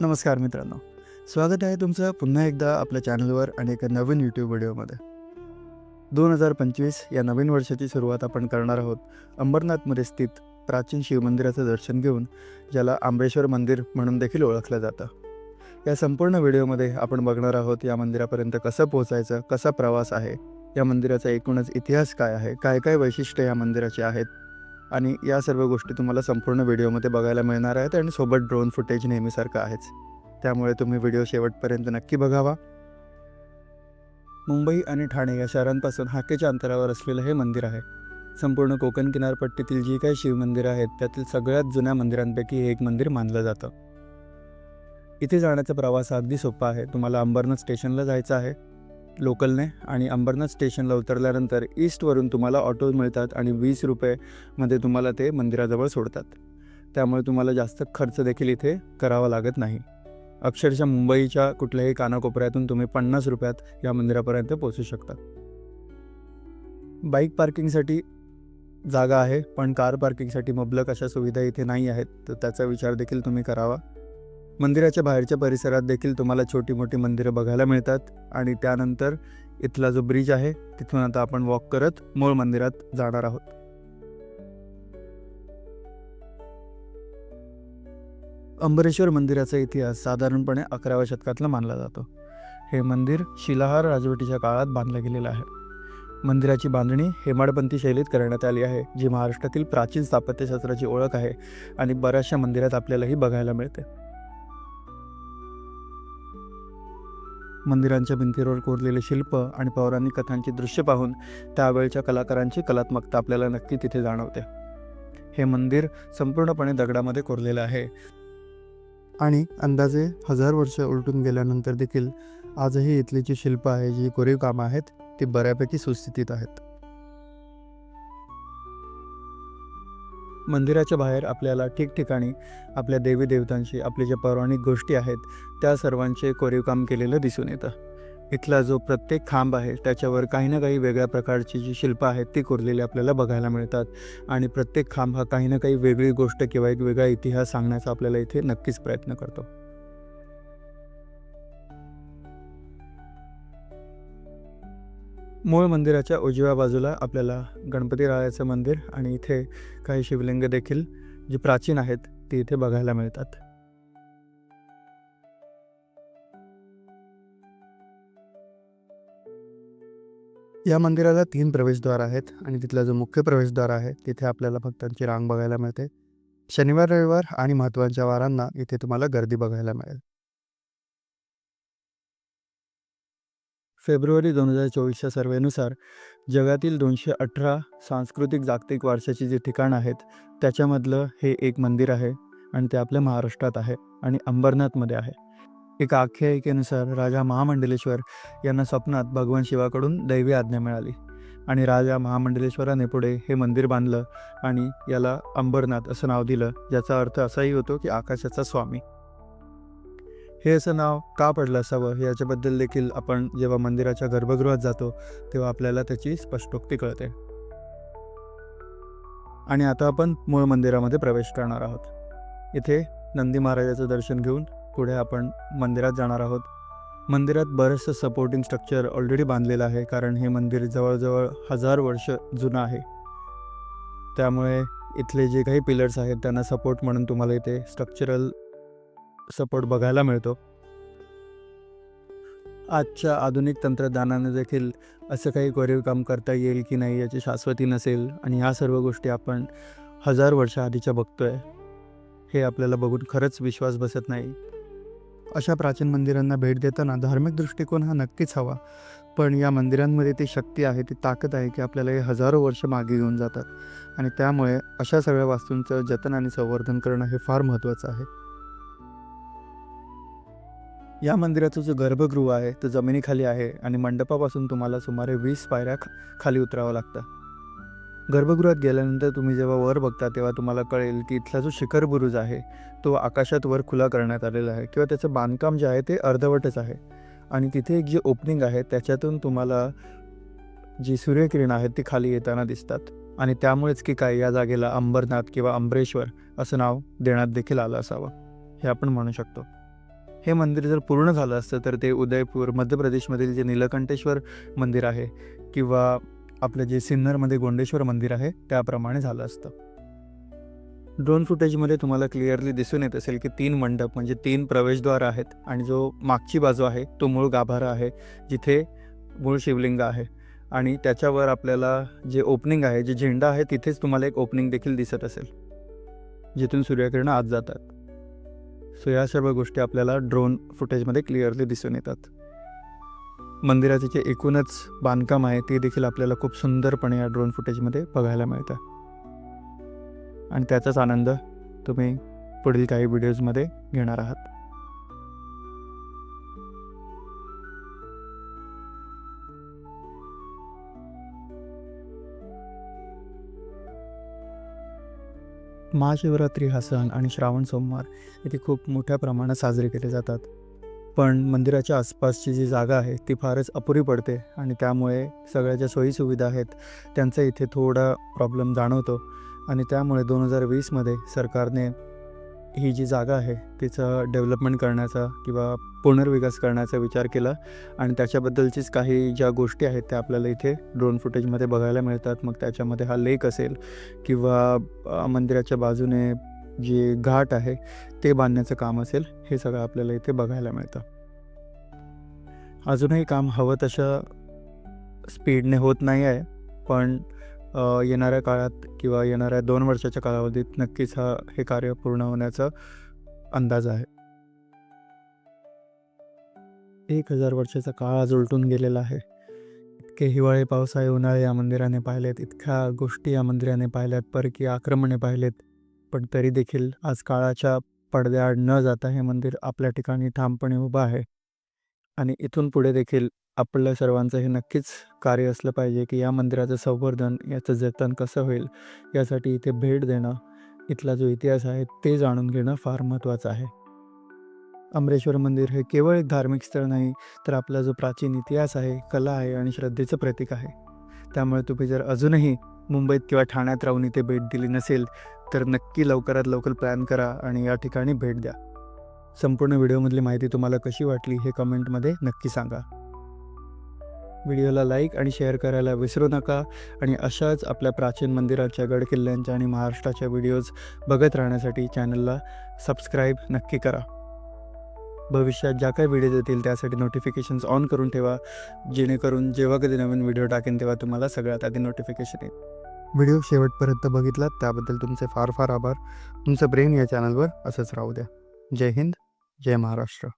नमस्कार मित्रांनो. स्वागत आहे तुमचं पुन्हा एकदा आपल्या चॅनलवर आणि एका नवीन यूट्यूब व्हिडिओमध्ये. दोन हजार पंचवीस या नवीन वर्षाची सुरुवात आपण करणार आहोत. अंबरनाथमध्ये स्थित प्राचीन शिवमंदिराचं दर्शन घेऊन ज्याला आंबेश्वर मंदिर म्हणून देखील ओळखलं जातं. या संपूर्ण व्हिडिओमध्ये आपण बघणार आहोत या मंदिरापर्यंत कसं पोहोचायचं कसा प्रवास आहे या मंदिराचा एकूणच इतिहास काय आहे काय काय वैशिष्ट्य या मंदिराचे आहेत आणि या सर्व गोष्टी तुम्हाला संपूर्ण व्हिडिओमध्ये बघायला मिळणार आहेत आणि सोबत ड्रोन फुटेज नेहमीसारखं आहेच. त्यामुळे तुम्ही व्हिडिओ शेवटपर्यंत नक्की बघावा. मुंबई आणि ठाणे या शहरांपासून हाकेच्या अंतरावर असलेलं हे मंदिर आहे. संपूर्ण कोकण किनारपट्टीतील जी काही शिवमंदिरं आहेत त्यातील सगळ्यात जुन्या मंदिरांपैकी हे एक मंदिर मानलं जातं. इथे जाण्याचा प्रवास अगदी सोपा आहे. तुम्हाला अंबरनाथ स्टेशनला जायचं आहे. लोकलने आणि अंबरनाथ स्टेशनला उतरल्यानंतर ईस्टवरून तुम्हाला ऑटो मिळतात आणि वीस रुपयेमध्ये तुम्हाला ते मंदिराजवळ सोडतात. त्यामुळे तुम्हाला जास्त खर्च देखील इथे करावा लागत नाही. अक्षरशः मुंबईच्या कुठल्याही कानाकोपऱ्यातून तुम्ही पन्नास रुपयात या मंदिरापर्यंत पोहोचू शकता. बाईक पार्किंगसाठी जागा आहे पण कार पार्किंगसाठी मुबलक अशा सुविधा इथे नाही आहेत तर त्याचा विचार देखील तुम्ही करावा. मंदिराच्या बाहेरच्या परिसरात देखील तुम्हाला छोटी मोठी मंदिरं बघायला मिळतात आणि त्यानंतर इथला जो ब्रिज आहे तिथून आता आपण वॉक करत मूळ मंदिरात जाणार आहोत. अंबरेश्वर मंदिराचा इतिहास साधारणपणे अकराव्या शतकातला मानला जातो. हे मंदिर शिलाहार राजवटीच्या काळात बांधलं गेलेलं आहे. मंदिराची बांधणी हेमाडपंथी शैलीत करण्यात आली आहे जी महाराष्ट्रातील प्राचीन स्थापत्यशास्त्राची ओळख आहे आणि बऱ्याचशा मंदिरात आपल्यालाही बघायला मिळते. मंदिरांच्या भिंतीवर कोरलेले शिल्प आणि पौराणिक कथांची दृश्य पाहून त्यावेळच्या कलाकारांची कलात्मकता आपल्याला नक्की तिथे जाणवते. हे मंदिर संपूर्णपणे दगडामध्ये कोरलेलं आहे. आणि अंदाजे हजार वर्ष उलटून गेल्यानंतर देखील आजही इथली जी शिल्प आहे जी कोरीव कामं आहेत ती बऱ्यापैकी सुस्थितीत आहेत. मंदिराच्या बाहेर आपल्याला ठिकठिकाणी आपल्या देवी देवतांशी आपले ज्या पौराणिक गोष्टी आहेत त्या सर्वांचे कोरीव काम केलेलं दिसून येतं. इथला जो प्रत्येक खांब आहे त्याच्यावर काही ना काही वेगळ्या प्रकारची जी शिल्प आहेत ती कोरलेली आपल्याला बघायला मिळतात. आणि प्रत्येक खांब हा काही ना काही वेगळी गोष्ट किंवा एक वेगळा इतिहास सांगण्याचा आपल्याला इथे नक्कीच प्रयत्न करतो. मूळ मंदिराच्या उजव्या बाजूला आपल्याला गणपती रायाचं मंदिर आणि इथे काही शिवलिंग देखील जी प्राचीन आहेत ती इथे बघायला मिळतात. या मंदिराला तीन प्रवेशद्वार आहेत आणि तिथला जो मुख्य प्रवेशद्वार आहे तिथे आपल्याला भक्तांची रांग बघायला मिळते. शनिवार रविवार आणि महत्त्वाच्या वारांना इथे तुम्हाला गर्दी बघायला मिळेल. फेब्रुवारी दोन हजार चोवीसच्या सर्वेनुसार जगातील दोनशे अठरा सांस्कृतिक जागतिक वारशाची जी ठिकाणं आहेत त्याच्यामधलं हे एक मंदिर आहे आणि ते आपल्या महाराष्ट्रात आहे आणि अंबरनाथमध्ये आहे. एका आख्यायिकेनुसार राजा महामंडलेश्वर यांना स्वप्नात भगवान शिवाकडून दैवी आज्ञा मिळाली आणि राजा महामंडलेश्वराने पुढे हे मंदिर बांधलं आणि याला अंबरनाथ असं नाव दिलं ज्याचा अर्थ असाही होतो की आकाशाचा स्वामी. हे असं नाव का पडलं असावं? याच्याबद्दल देखील आपण जेव्हा मंदिराच्या गर्भगृहात जातो तेव्हा आपल्याला त्याची स्पष्टोक्ती कळते. आणि आता आपण मूळ मंदिरामध्ये प्रवेश करणार आहोत. इथे नंदी महाराजाचं दर्शन घेऊन पुढे आपण मंदिरात जाणार आहोत. मंदिरात बरंचसं सपोर्टिंग स्ट्रक्चर ऑलरेडी बांधलेलं आहे कारण हे मंदिर जवळजवळ हजार वर्ष जुनं आहे. त्यामुळे इथले जे काही पिलर्स आहेत त्यांना सपोर्ट म्हणून तुम्हाला इथे स्ट्रक्चरल सपोर्ट बघायला मिळतो. आजच्या आधुनिक तंत्रज्ञानाने देखील असं काही कोरीव काम करता येईल की नाही याची शाश्वती नसेल आणि ह्या सर्व गोष्टी आपण हजार वर्षाआधीच्या बघतोय. हे आपल्याला बघून खरंच विश्वास बसत नाही. अशा प्राचीन मंदिरांना भेट देताना धार्मिक दृष्टिकोन हा नक्कीच हवा. पण या मंदिरांमध्ये ती शक्ती आहे ती ताकद आहे की आपल्याला हे हजारो वर्ष मागे घेऊन जातात. आणि त्यामुळे अशा सगळ्या वास्तूंचं जतन आणि संवर्धन करणं हे फार महत्त्वाचं आहे. या मंदिराचं जो गर्भगृह आहे तो जमिनीखाली आहे आणि मंडपापासून तुम्हाला सुमारे वीस पायऱ्या खाली उतरावं लागतं. गर्भगृहात गेल्यानंतर तुम्ही जेव्हा वर बघता तेव्हा तुम्हाला कळेल की इथला जो शिखर बुरुज आहे तो आकाशात वर खुला करण्यात आलेला आहे किंवा त्याचं बांधकाम जे आहे ते अर्धवटच आहे. आणि तिथे एक जे ओपनिंग आहे त्याच्यातून तुम्हाला जी सूर्यकिरण आहेत ती खाली येताना दिसतात. आणि त्यामुळेच की काय या जागेला अंबरनाथ किंवा अंबरेश्वर असं नाव देण्यात देखील आलं असावं. हे आपण म्हणू शकतो. हे मंदिर जर पूर्ण झालं असतं तर ते उदयपूर मध्य प्रदेशमधील जे नीलकंठेश्वर मंदिर आहे किंवा आपलं जे सिन्नरमध्ये गोंडेश्वर मंदिर आहे त्याप्रमाणे झालं असतं. ड्रोन फुटेजमध्ये तुम्हाला क्लिअरली दिसून येत असेल की तीन मंडप म्हणजे तीन प्रवेशद्वार आहेत आणि जो मागची बाजू आहे तो मूळ गाभारा आहे जिथे मूळ शिवलिंग आहे. आणि त्याच्यावर आपल्याला जे ओपनिंग आहे जे झेंडा आहे तिथेच तुम्हाला एक ओपनिंग देखील दिसत असेल जिथून सूर्यकिरण आत जातात. सो या सर्व गोष्टी आपल्याला ड्रोन फुटेजमध्ये क्लिअरली दिसून येतात. मंदिराचे जे एकूणच बांधकाम आहे ते देखील आपल्याला खूप सुंदरपणे या ड्रोन फुटेजमध्ये बघायला मिळतं. आणि त्याचाच आनंद तुम्ही पुढील काही व्हिडिओजमध्ये घेणार आहात. महाशिवरात्री हा सण आणि श्रावण सोमवार इथे खूप मोठ्या प्रमाणात साजरे केले जातात. पण मंदिराच्या आसपासची जी जागा आहे ती फारच अपुरी पडते आणि त्यामुळे सगळ्या ज्या सोयीसुविधा आहेत त्यांचा इथे थोडा प्रॉब्लेम जाणवतो. आणि त्यामुळे दोन हजार वीसमध्ये सरकारने ही जी जागा आहे तिचं डेव्हलपमेंट करण्याचा किंवा पुनर्विकास करण्याचा विचार केला आणि त्याच्याबद्दलचीच काही ज्या गोष्टी आहेत त्या आपल्याला इथे ड्रोन फुटेजमध्ये बघायला मिळतात. मग त्याच्यामध्ये हा लेक असेल किंवा मंदिराच्या बाजूने जे घाट आहे ते बांधण्याचं काम असेल हे सगळं आपल्याला इथे बघायला मिळतं. अजूनही काम हवं तशा स्पीडने होत नाही आहे पण येणाऱ्या काळात किंवा येणाऱ्या दोन वर्षाच्या कालावधीत नक्कीच हा हे कार्य पूर्ण होण्याचा अंदाज आहे. एक हजार वर्षाचा काळ आज उलटून गेलेला आहे. इतके हिवाळे पावसाळे उन्हाळे या मंदिराने पाहिलेत इतक्या गोष्टी या मंदिराने पाहिल्यात परकी आक्रमणे पाहिलेत. पण तरी देखील आज काळाच्या पडद्याआड न जाता हे मंदिर आपल्या ठिकाणी ठामपणे उभं आहे. आणि इथून पुढे देखील आपल्या सर्वांचं हे नक्कीच कार्य असलं पाहिजे की या मंदिराचं संवर्धन याचं जतन कसं होईल यासाठी इथे भेट देणं इथला जो इतिहास आहे ते जाणून घेणं फार महत्त्वाचं आहे. अमरेश्वर मंदिर हे केवळ एक धार्मिक स्थळ नाही तर आपला जो प्राचीन इतिहास आहे कला आहे आणि श्रद्धेचं प्रतीक आहे. त्यामुळे तुम्ही जर अजूनही मुंबईत किंवा ठाण्यात राहून इथे भेट दिली नसेल तर नक्की लवकरात लवकर प्लॅन करा आणि या ठिकाणी भेट द्या. संपूर्ण व्हिडिओमधली माहिती तुम्हाला कशी वाटली हे कमेंटमध्ये नक्की सांगा. व्हिडिओला लाईक आणि शेअर करायला विसरू नका आणि अशाच आपल्या प्राचीन मंदिरांच्या गडकिल्ल्यांच्या आणि महाराष्ट्राच्या व्हिडिओज बघत राहण्यासाठी चॅनलला सबस्क्राईब नक्की करा. भविष्यात ज्या काही व्हिडिओज येतील त्यासाठी नोटिफिकेशन्स ऑन करून ठेवा जेणेकरून जेव्हा कधी नवीन व्हिडिओ टाकेन तेव्हा तुम्हाला सगळ्यात आधी नोटिफिकेशन येईल. व्हिडिओ शेवटपर्यंत बघितलात त्याबद्दल तुमचे फार फार आभार. तुमचं ब्रेन या चॅनलवर असंच राहू द्या. जय हिंद. जय महाराष्ट्र.